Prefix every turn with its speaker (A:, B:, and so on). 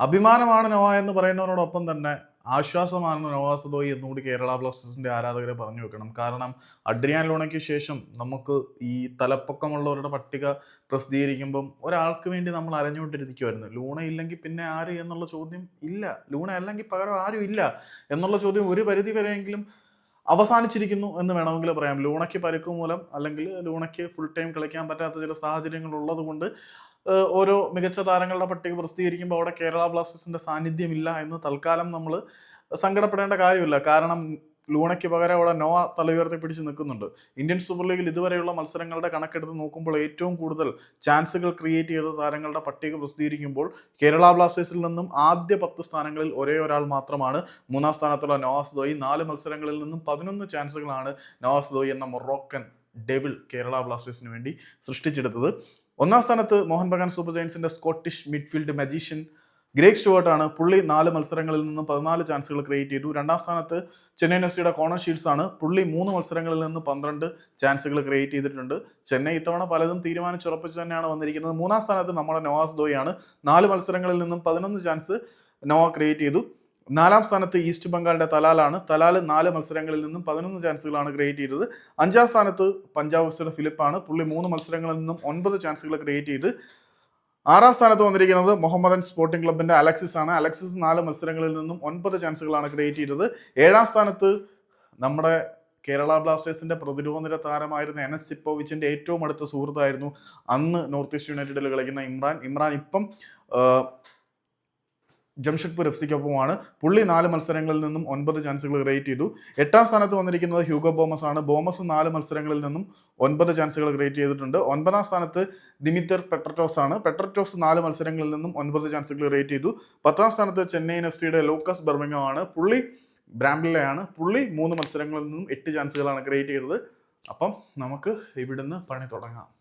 A: അഭിമാനമാണ് നോവ എന്ന് പറയുന്നവരോടൊപ്പം തന്നെ ആശ്വാസമാണ് നവാസ് ദോയി എന്നുകൂടി കേരള ബ്ലാസ്റ്റേഴ്സിന്റെ ആരാധകരെ പറഞ്ഞു വെക്കണം. കാരണം അഡ്രിയാൻ ലോണയ്ക്ക് ശേഷം നമുക്ക് ഈ തലപ്പൊക്കമുള്ളവരുടെ പട്ടിക പ്രസിദ്ധീകരിക്കുമ്പം ഒരാൾക്ക് വേണ്ടി നമ്മൾ അരഞ്ഞുകൊണ്ടിരിക്കുമായിരുന്നു ലൂണ ഇല്ലെങ്കിൽ പിന്നെ ആര് എന്നുള്ള ചോദ്യം ഇല്ല. ലൂണ അല്ലെങ്കിൽ പകരം ആരും ഇല്ല എന്നുള്ള ചോദ്യം ഒരു പരിധി വരെയെങ്കിലും അവസാനിച്ചിരിക്കുന്നു എന്ന് വേണമെങ്കിൽ പറയാം. ലൂണയ്ക്ക് പരുക്ക് മൂലം അല്ലെങ്കിൽ ലൂണയ്ക്ക് ഫുൾ ടൈം കളിക്കാൻ പറ്റാത്ത ചില സാഹചര്യങ്ങൾ ഉള്ളത് കൊണ്ട് ഓരോ മികച്ച താരങ്ങളുടെ പട്ടിക പ്രസിദ്ധീകരിക്കുമ്പോൾ അവിടെ കേരള ബ്ലാസ്റ്റേഴ്സിന്റെ സാന്നിധ്യമില്ല എന്ന് തൽക്കാലം നമ്മൾ സങ്കടപ്പെടേണ്ട കാര്യമില്ല. കാരണം ലൂണയ്ക്ക് പകരം അവിടെ നോവ തല ഉയർത്തി പിടിച്ച് നിൽക്കുന്നുണ്ട്. ഇന്ത്യൻ സൂപ്പർ ലീഗിൽ ഇതുവരെയുള്ള മത്സരങ്ങളുടെ കണക്കെടുത്ത് നോക്കുമ്പോൾ ഏറ്റവും കൂടുതൽ ചാൻസുകൾ ക്രിയേറ്റ് ചെയ്ത താരങ്ങളുടെ പട്ടിക പ്രസിദ്ധീകരിക്കുമ്പോൾ കേരള ബ്ലാസ്റ്റേഴ്സിൽ നിന്നും ആദ്യ പത്ത് സ്ഥാനങ്ങളിൽ ഒരേ ഒരാൾ മാത്രമാണ്. മൂന്നാം സ്ഥാനത്തുള്ള നവാസ് ദോയി. നാല് മത്സരങ്ങളിൽ നിന്നും പതിനൊന്ന് ചാൻസുകളാണ് നവാസ് ദോയി എന്ന മൊറോക്കൻ ഡെവിൾ കേരള ബ്ലാസ്റ്റേഴ്സിന് വേണ്ടി സൃഷ്ടിച്ചെടുത്തത്. ഒന്നാം സ്ഥാനത്ത് മോഹൻ ബഗാൻ സൂപ്പർ ജയൻസിന്റെ സ്കോട്ടിഷ് മിഡ്ഫീൽഡ് മജീഷ്യൻ ഗ്രേഗ് സ്റ്റുവർട്ടാണ് പുള്ളി നാല് മത്സരങ്ങളിൽ നിന്നും പതിനാല് ചാൻസുകൾ ക്രിയേറ്റ് ചെയ്തു. രണ്ടാം സ്ഥാനത്ത് ചെന്നൈ യൂണിവേഴ്സിറ്റിയുടെ കോണർ ഷീറ്റ്സ് ആണ് പുള്ളി മൂന്ന് മത്സരങ്ങളിൽ നിന്ന് പന്ത്രണ്ട് ചാൻസുകൾ ക്രിയേറ്റ് ചെയ്തിട്ടുണ്ട്. ചെന്നൈ ഇത്തവണ പലതും തീരുമാനിച്ചുറപ്പിച്ച് തന്നെയാണ് വന്നിരിക്കുന്നത്. മൂന്നാം സ്ഥാനത്ത് നമ്മുടെ നവാസ് ദോയാണ് നാല് മത്സരങ്ങളിൽ നിന്നും പതിനൊന്ന് ചാൻസ് നോവ ക്രിയേറ്റ് ചെയ്തു. നാലാം സ്ഥാനത്ത് ഈസ്റ്റ് ബംഗാളിന്റെ തലാലാണ്. തലാൽ നാല് മത്സരങ്ങളിൽ നിന്നും പതിനൊന്ന് ചാൻസുകളാണ് ക്രിയേറ്റ് ചെയ്തത്. അഞ്ചാം സ്ഥാനത്ത് പഞ്ചാബ് എഫ്സിയുടെ ഫിലിപ്പാണ്. പുള്ളി മൂന്ന് മത്സരങ്ങളിൽ നിന്നും ഒൻപത് ചാൻസുകൾ ക്രിയേറ്റ് ചെയ്ത്. ആറാം സ്ഥാനത്ത് വന്നിരിക്കുന്നത് മുഹമ്മദൻ സ്പോർട്ടിംഗ് ക്ലബിന്റെ അലക്സിസ് ആണ്. അലക്സിസ് നാല് മത്സരങ്ങളിൽ നിന്നും ഒൻപത് ചാൻസുകളാണ് ക്രിയേറ്റ് ചെയ്തത്. ഏഴാം സ്ഥാനത്ത് നമ്മുടെ കേരള ബ്ലാസ്റ്റേഴ്സിന്റെ പ്രതിരോധ നിര താരമായിരുന്ന എൻ എസ് സിപ്പോവിച്ചിന്റെ ഏറ്റവും അടുത്ത സുഹൃത്തായിരുന്നു അന്ന് നോർത്ത് ഈസ്റ്റ് യുണൈറ്റഡിൽ കളിക്കുന്ന ഇമ്രാൻ. ഇമ്രാൻ ഇപ്പം ജംഷഡ്പൂർ എഫ് സിക്കൊപ്പമാണ്. പുള്ളി നാല് മത്സരങ്ങളിൽ നിന്നും ഒൻപത് ചാൻസുകൾ ക്രിയേറ്റ് ചെയ്തു. എട്ടാം സ്ഥാനത്ത് വന്നിരിക്കുന്നത് ഹ്യൂഗോ ബോമസ് ആണ് ബോമസ് നാല് മത്സരങ്ങളിൽ നിന്നും ഒൻപത് ചാൻസുകൾ ക്രിയേറ്റ് ചെയ്തിട്ടുണ്ട്. ഒൻപതാം സ്ഥാനത്ത് ദിമിത്തർ പെട്രറ്റോസ് ആണ് പെട്രറ്റോസ് നാല് മത്സരങ്ങളിൽ നിന്നും ഒൻപത് ചാൻസുകൾ ക്രിയേറ്റ് ചെയ്തു. പത്താം സ്ഥാനത്ത് ചെന്നൈ എഫ് സിയുടെ ലോക്കസ് ബർമിംഗോ ആണ് പുള്ളി ബ്രാംബിളയാണ് പുള്ളി മൂന്ന് മത്സരങ്ങളിൽ നിന്നും എട്ട് ചാൻസുകളാണ് ക്രിയേറ്റ് ചെയ്തത്. അപ്പം നമുക്ക് ഇവിടുന്ന് പണി തുടങ്ങാം.